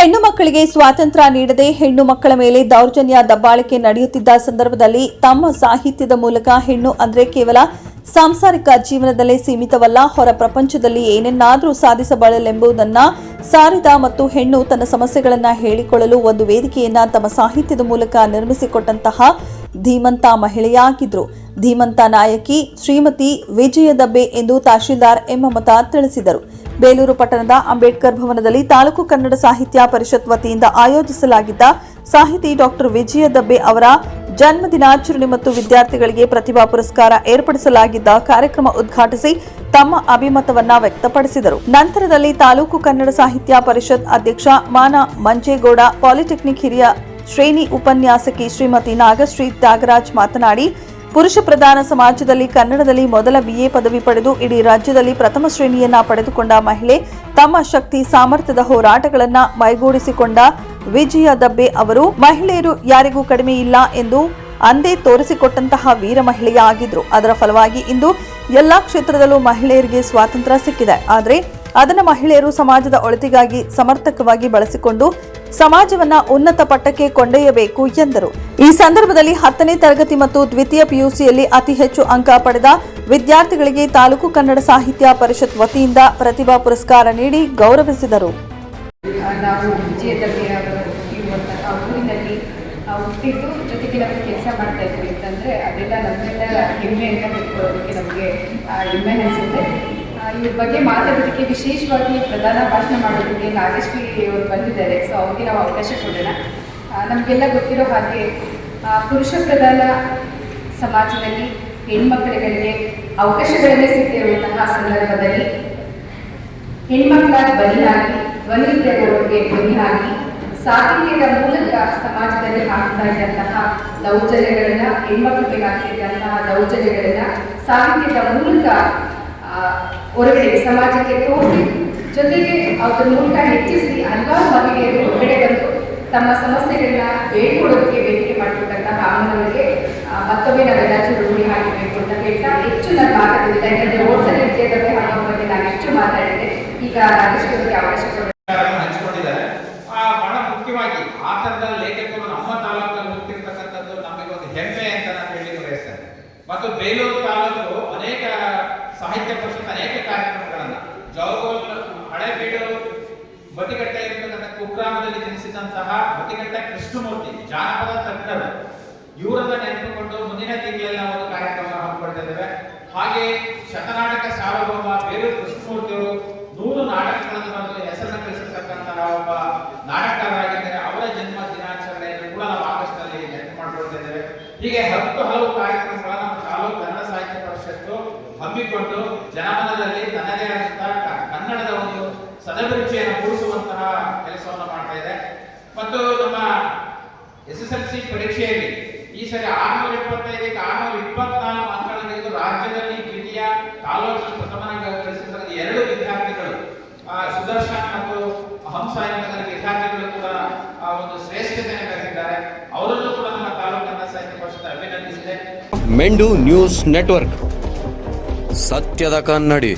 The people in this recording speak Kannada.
ಹೆಣ್ಣು ಮಕ್ಕಳಿಗೆ ಸ್ವಾತಂತ್ರ್ಯ ನೀಡದೆ ಹೆಣ್ಣು ಮಕ್ಕಳ ಮೇಲೆ ದೌರ್ಜನ್ಯ ದಬ್ಬಾಳಿಕೆ ನಡೆಯುತ್ತಿದ್ದ ಸಂದರ್ಭದಲ್ಲಿ ತಮ್ಮ ಸಾಹಿತ್ಯದ ಮೂಲಕ ಹೆಣ್ಣು ಅಂದರೆ ಕೇವಲ ಸಾಂಸಾರಿಕ ಜೀವನದಲ್ಲೇ ಸೀಮಿತವಲ್ಲ, ಹೊರ ಪ್ರಪಂಚದಲ್ಲಿ ಏನನ್ನಾದರೂ ಸಾಧಿಸಬಾರಲೆಂಬುದನ್ನು ಸಾರಿದ ಮತ್ತು ಹೆಣ್ಣು ತನ್ನ ಸಮಸ್ಯೆಗಳನ್ನು ಹೇಳಿಕೊಳ್ಳಲು ಒಂದು ವೇದಿಕೆಯನ್ನ ತಮ್ಮ ಸಾಹಿತ್ಯದ ಮೂಲಕ ನಿರ್ಮಿಸಿಕೊಟ್ಟಂತಹ ಧೀಮಂತ ಮಹಿಳೆಯಾಗಿದ್ರು. ಧೀಮಂತ ನಾಯಕಿ ಶ್ರೀಮತಿ ವಿಜಯ ದಬ್ಬೆ ಎಂದು ತಹಶೀಲ್ದಾರ್ ಎಂ. ತಿಳಿಸಿದರು. ಬೇಲೂರು ಪಟ್ಟಣದ ಅಂಬೇಡ್ಕರ್ ಭವನದಲ್ಲಿ ತಾಲೂಕು ಕನ್ನಡ ಸಾಹಿತ್ಯ ಪರಿಷತ್ ವತಿಯಿಂದ ಆಯೋಜಿಸಲಾಗಿದ್ದ ಸಾಹಿತಿ ಡಾಕ್ಟರ್ ವಿಜಯ ದಬ್ಬೆ ಅವರ ಜನ್ಮ ದಿನಾಚರಣೆ ಮತ್ತು ವಿದ್ಯಾರ್ಥಿಗಳಿಗೆ ಪ್ರತಿಭಾ ಪುರಸ್ಕಾರ ಏರ್ಪಡಿಸಲಾಗಿದ್ದ ಕಾರ್ಯಕ್ರಮ ಉದ್ಘಾಟಿಸಿ ತಮ್ಮ ಅಭಿಮತವನ್ನ ವ್ಯಕ್ತಪಡಿಸಿದರು. ನಂತರದಲ್ಲಿ ತಾಲೂಕು ಕನ್ನಡ ಸಾಹಿತ್ಯ ಪರಿಷತ್ ಅಧ್ಯಕ್ಷ ಮಾನ ಮಂಜೇಗೌಡ, ಪಾಲಿಟೆಕ್ನಿಕ್ ಹಿರಿಯ ಶ್ರೇಣಿ ಉಪನ್ಯಾಸಕಿ ಶ್ರೀಮತಿ ನಾಗಶ್ರೀ ತ್ಯಾಗರಾಜ್ ಮಾತನಾಡಿ ಪುರುಷ ಪ್ರಧಾನ ಸಮಾಜದಲ್ಲಿ ಕನ್ನಡದಲ್ಲಿ ಮೊದಲ ಬಿಎ ಪದವಿ ಪಡೆದು ಇಡೀ ರಾಜ್ಯದಲ್ಲಿ ಪ್ರಥಮ ಶ್ರೇಣಿಯನ್ನ ಪಡೆದುಕೊಂಡ ಮಹಿಳೆ ತಮ್ಮ ಶಕ್ತಿ, ಸಾಮರ್ಥ್ಯದ ಹೋರಾಟಗಳನ್ನ ಮೈಗೂಡಿಸಿಕೊಂಡ ವಿಜಯ ದಬ್ಬೆ ಅವರು, ಮಹಿಳೆಯರು ಯಾರಿಗೂ ಕಡಿಮೆ ಇಲ್ಲ ಎಂದು ಅಂದೇ ತೋರಿಸಿಕೊಟ್ಟಂತಹ ವೀರ ಮಹಿಳೆಯ ಆಗಿದ್ರು. ಅದರ ಫಲವಾಗಿ ಇಂದು ಎಲ್ಲಾ ಕ್ಷೇತ್ರದಲ್ಲೂ ಮಹಿಳೆಯರಿಗೆ ಸ್ವಾತಂತ್ರ್ಯ ಸಿಕ್ಕಿದೆ. ಆದರೆ ಅದನ್ನು ಮಹಿಳೆಯರು ಸಮಾಜದ ಒಳಿತಿಗಾಗಿ ಸಮರ್ಥಕವಾಗಿ ಬಳಸಿಕೊಂಡು ಸಮಾಜವನ್ನ ಉನ್ನತ ಪಟ್ಟಕ್ಕೆ ಕೊಂಡೊಯ್ಯಬೇಕು ಎಂದರು. ಈ ಸಂದರ್ಭದಲ್ಲಿ ಹತ್ತನೇ ತರಗತಿ ಮತ್ತು ದ್ವಿತೀಯ ಪಿಯುಸಿಯಲ್ಲಿ ಅತಿ ಹೆಚ್ಚು ಅಂಕ ಪಡೆದ ವಿದ್ಯಾರ್ಥಿಗಳಿಗೆ ತಾಲೂಕು ಕನ್ನಡ ಸಾಹಿತ್ಯ ಪರಿಷತ್ ವತಿಯಿಂದ ಪ್ರತಿಭಾ ಪುರಸ್ಕಾರ ನೀಡಿ ಗೌರವಿಸಿದರು. ನಾವು ಅಂತ ಹೇಳ್ಕೊಳ್ಳೋದಕ್ಕೆ ನಮಗೆ ಹೆಮ್ಮೆ ಅನಿಸುತ್ತೆ. ಆ, ಇವ್ರ ಬಗ್ಗೆ ಮಾತಾಡೋದಕ್ಕೆ ವಿಶೇಷವಾಗಿ ಪ್ರಧಾನ ಭಾಷಣ ಮಾಡೋದಕ್ಕೆ ನಾಗೇಶ್ವರಿ ಅವರು ಬಂದಿದ್ದಾರೆ. ಸೊ ಅವ್ರಿಗೆ ನಾವು ಅವಕಾಶ ಕೊಡೋಣ. ನಮಗೆಲ್ಲ ಗೊತ್ತಿರೋ ಹಾಗೆ ಪುರುಷ ಪ್ರಧಾನ ಸಮಾಜದಲ್ಲಿ ಹೆಣ್ಮಕ್ಳುಗಳಿಗೆ ಅವಕಾಶಗಳನ್ನೇ ಸಿಕ್ಕಿರುವಂತಹ ಸಂದರ್ಭದಲ್ಲಿ ಹೆಣ್ಮಕ್ಳ ಬಲಿಯಾಗಿ ಧ್ವನಿ ಬಲಿಯಾಗಿ ಸಾಹಿತ್ಯದ ಮೂಲಕ ಸಮಾಜದಲ್ಲಿ ಆಗ್ತಾ ಇದ್ದಂತಹ ದೌರ್ಜನ್ಯಗಳನ್ನ ಹೆಣ್ಮಕ್ಳಿಗೆ ಆಗ್ತಿದ್ದಂತಹ ದೌರ್ಜನ್ಯಗಳನ್ನ ಸಾಹಿತ್ಯದ ಮೂಲಕ ಹೊರಗಡೆ ಸಮಾಜಕ್ಕೆ ತೋರಿಸಿ ಜೊತೆಗೆ ಅದರ ಮೂಲಕ ಹೆಚ್ಚಿಸಿ ಹಲವಾರು ಮಹಿಳೆಯರು ಹೊರಗಡೆ ಬಂದು ತಮ್ಮ ಸಮಸ್ಯೆಗಳನ್ನ ಹೇಳ್ಕೊಡೋದಕ್ಕೆ ವೇದಿಕೆ ಮಾಡಿಕೊಟ್ಟಂತಹ ಆ, ಮತ್ತೊಮ್ಮೆ ನಾವೆಲ್ಲ ರೂಢಿ ಹಾಕಬೇಕು ಅಂತ ಹೇಳ್ತಾ ಹೆಚ್ಚು ನನ್ನ ಮಾತಾಡಲಿಲ್ಲ ಯಾಕಂದ್ರೆ ವಿದ್ಯೆಯ ಹಬ್ಬ ಬಗ್ಗೆ ನಾನು ಹೆಚ್ಚು ಮಾತಾಡಿದೆ ಈಗ ಅವರಿಗೆ ಅವಕಾಶ ಹಂಚಿಕೊಂಡಿದ್ದಾರೆ. ಮುಖ್ಯವಾಗಿ ಆ ಲೇಖಕರು ನಮ್ಮ ತಾಲೂಕಲ್ಲಿ ನಮಗೆ ಒಂದು ಹೆಮ್ಮೆ ಅಂತ ನಾನು ಹೇಳಿ ಬಯಸ್ತೇನೆ. ಮತ್ತು ಬೇಲೂರು ತಾಲೂಕು ಅನೇಕ ಸಾಹಿತ್ಯ ಪರಿಷತ್ ಅನೇಕ ಕಾರ್ಯಕ್ರಮಗಳನ್ನು ಜವಗೋಲ್ ಹಳೆಬೀಡು ಬತಿಗಟ್ಟೆ ಇರ್ತಕ್ಕಂಥ ಕುಗ್ರಾಮದಲ್ಲಿ ಜನಿಸಿದಂತಹ ಬತಿಗಟ್ಟೆ ಕೃಷ್ಣಮೂರ್ತಿ, ಜಾನಪದ ತಜ್ಞರು, ಇವರನ್ನ ನೆನಪಿಕೊಂಡು ಮುಂದಿನ ತಿಂಗಳೆಲ್ಲ ಒಂದು ಕಾರ್ಯಕ್ರಮ ಹಮ್ಮಿಕೊಳ್ತಿದ್ದೇವೆ ಹಾಗೆ ಶತನಾಟಕ ಸಾರ್ವಭೌಮ ಬೇರೆ ಕೃಷ್ಣಮೂರ್ತಿಯವರು ನೂರು ನಾಟಕಗಳನ್ನು ಬರೆದು ಹೆಸರನ್ನು ಕಳಿಸಿರ್ತಕ್ಕಂತಹ ಒಬ್ಬ ನಾಟಕರಾಗಿದ್ದಾರೆ ಅವರ ಜನ್ಮ ದಿನಾಚರಣೆಯನ್ನು ಕೂಡ ನಾವು ಆಗಸ್ಟ್ನಲ್ಲಿ ನೆನಪು ಮಾಡ್ಕೊಳ್ತಿದ್ದೇವೆ ಹೀಗೆ ಹತ್ತು ಹಲವು ಕಾರ್ಯಕ್ರಮಗಳನ್ನು ನಮ್ಮ ತಾಲೂಕು ಕನ್ನಡ ಸಾಹಿತ್ಯ ಪರಿಷತ್ತು ಹಮ್ಮಿಕೊಂಡು ಜನಮನದಲ್ಲಿ ತನ್ನದೇ ಆದಂತಹ ಕನ್ನಡದ ಒಂದು ಸದಭಿರುಚಿಯನ್ನು ಮೂಡಿಸುವಂತಹ ಕೆಲಸವನ್ನು ಮಾಡ್ತಾ ಇದೆ. ಮತ್ತು ನಮ್ಮ ಎಸ್ ಎಸ್ ಎಲ್ ಸಿ ಪರೀಕ್ಷೆಯಲ್ಲಿ ಈ ಸರಿ ಆರ್ನೂರ ಇಪ್ಪತ್ತೈದಕ್ಕೆ ಆರ್ನೂರ ಇಪ್ಪತ್ನಾಲ್ಕು ಅಂಕಗಳನ್ನು ತೆಗೆದು ರಾಜ್ಯದಲ್ಲಿ ದ್ವಿತೀಯ ತಾಲೂಕಿನ ಪ್ರಥಮ ಗಳಿಸಿದ ಎರಡು ವಿದ್ಯಾರ್ಥಿಗಳು ಸುದರ್ಶನ್ ಮತ್ತು ಹಂಸ ಎಂಬ ವಿದ್ಯಾರ್ಥಿಗಳು ಕೂಡ, ಆ, ಒಂದು ಶ್ರೇಷ್ಠತೆಯನ್ನು ಗಳಿಸಿದ್ದಾರೆ ಅವರನ್ನು ಕೂಡ ನಮ್ಮ ತಾಲೂಕು ಸಾಹಿತ್ಯ ಪರಿಷತ್ ಅಭಿನಂದಿಸಿದೆ. ಮೆಂಡು news network. ಸತ್ಯದ ಕನ್ನಡಿ.